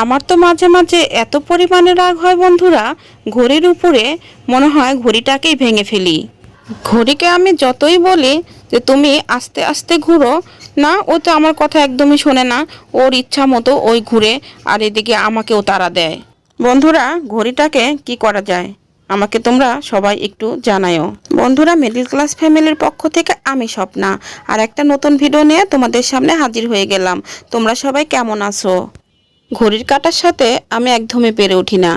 আমার তো মাঝে মাঝে এত পরিমাণে রাগ হয় বন্ধুরা, ঘড়ির উপরে মনে হয় ঘড়িটাকেই ভেঙে ফেলি। ঘড়িকে আমি যতই বলি যে তুমি আস্তে আস্তে ঘুরো, না, ও তো আমার কথা একদমই শোনে না, ওর ইচ্ছা মতো ওই ঘুরে আর এদিকে আমাকেও তারা দেয়। বন্ধুরা, ঘড়িটাকে কি করা যায়? আমাকে তোমরা সবাই একটু জানায়ও। বন্ধুরা, মিডল ক্লাস ফ্যামিলির পক্ষ থেকে আমি স্বপ্না, আর একটা নতুন ভিডিও নিয়ে তোমাদের সামনে হাজির হয়ে গেলাম। তোমরা সবাই কেমন আছো? ঘড়ির কাটার সাথে আমি একদমই পেরে উঠি না।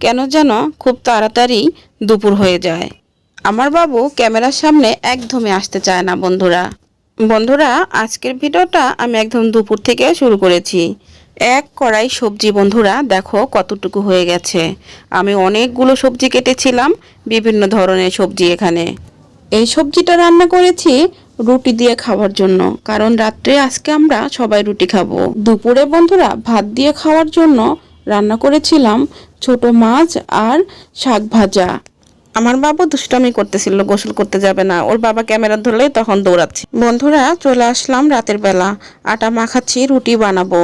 কেন যেন খুব তাড়াতাড়ি দুপুর হয়ে যায়। আমার বাবু ক্যামেরার সামনে একদমই আসতে চায় না বন্ধুরা। বন্ধুরা, আজকের ভিডিওটা আমি একদম দুপুর থেকে শুরু করেছি। এক কড়াই সবজি বন্ধুরা, দেখো কতটুকু হয়ে গেছে। আমি অনেকগুলো সবজি কেটেছিলাম, বিভিন্ন ধরনের সবজি এখানে। এই সবজিটা রান্না করেছি রুটি দিয়ে খাওয়ার জন্য। কারণ রাত্রে আজকে আমরা সবাই রুটি খাব। দুপুরে বন্ধুরা, ভাত দিয়ে খাওয়ার জন্য রান্না করেছিলাম ছোট মাছ আর শাক ভাজা। আমার বাবু দুষ্টামি করতেছিল, গোসল করতে যাবে না। ওর বাবা ক্যামেরা ধরলে তখন দৌড়াচ্ছি। বন্ধুরা, চলে আসলাম রাতের বেলা। আটা মাখাচ্ছি, রুটি বানাবো।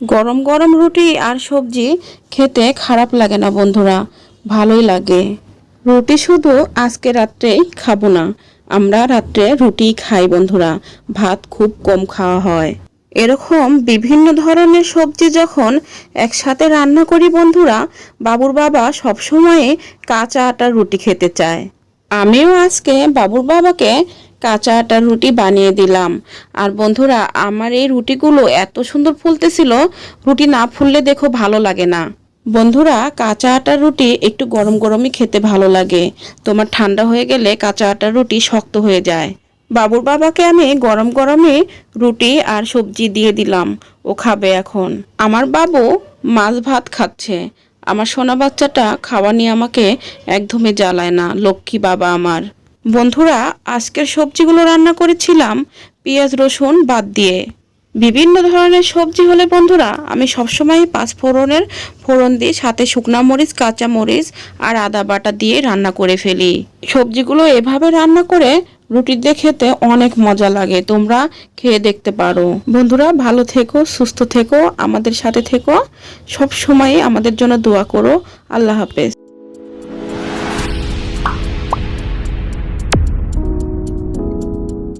গরম গরম রুটি আর সবজি খেতে খারাপ লাগে না বন্ধুরা, ভালোই লাগে। রুটি শুধু আজকে রাত্রেই খাব না। আমরা রাত্রে রুটি খাই বন্ধুরা, ভাত খুব কম খাওয়া হয়। এরকম বিভিন্ন ধরনের সবজি যখন একসাথে রান্না করি বন্ধুরা, বাবুর বাবা সবসময়ে কাঁচা আটার রুটি খেতে চায়। আমিও আজকে বাবুর বাবাকে কাঁচা আটার রুটি বানিয়ে দিলাম। আর বন্ধুরা, আমার এই রুটিগুলো এত সুন্দর ফুলতেছিল, রুটি না ফুললে দেখো ভালো লাগে না। বন্ধুরা, কাঁচা আটার রুটি একটু গরম গরমই খেতে ভালো লাগে। তোমার ঠান্ডা হয়ে গেলে কাঁচা আটার রুটি শক্ত হয়ে যায়। বাবুর বাবাকে আমি গরম গরমে রুটি আর সবজি দিয়ে দিলাম। ও খাবে এখন। আমার বাবু মাছ ভাত খাচ্ছে। আমার সোনা বাচ্চাটা খাওয়া নিয়ে আমাকে একদমই জ্বালায় না, লক্ষ্মী বাবা আমার। বন্ধুরা, আজকের সবজিগুলো রান্না করেছিলাম, পেঁয়াজ রসুন বাদ দিয়ে। বিভিন্ন ধরনের সবজি হলে বন্ধুরা, আমি সবসময় পাঁচ ফোড়নের ফোড়ন দিই সাথে শুকনা মরিচ, কাঁচা মরিচ আর আদা বাটা দিয়ে রান্না করে ফেলি। সবজিগুলো এভাবে রান্না করে রুটি দিয়ে খেতে অনেক মজা লাগে, তোমরা খেয়ে দেখতে পারো। বন্ধুরা, ভালো থেকো, সুস্থ থেকো, আমাদের সাথে থেকো সব সময় আমাদের জন্য দোয়া করো। আল্লাহ হাফেজ।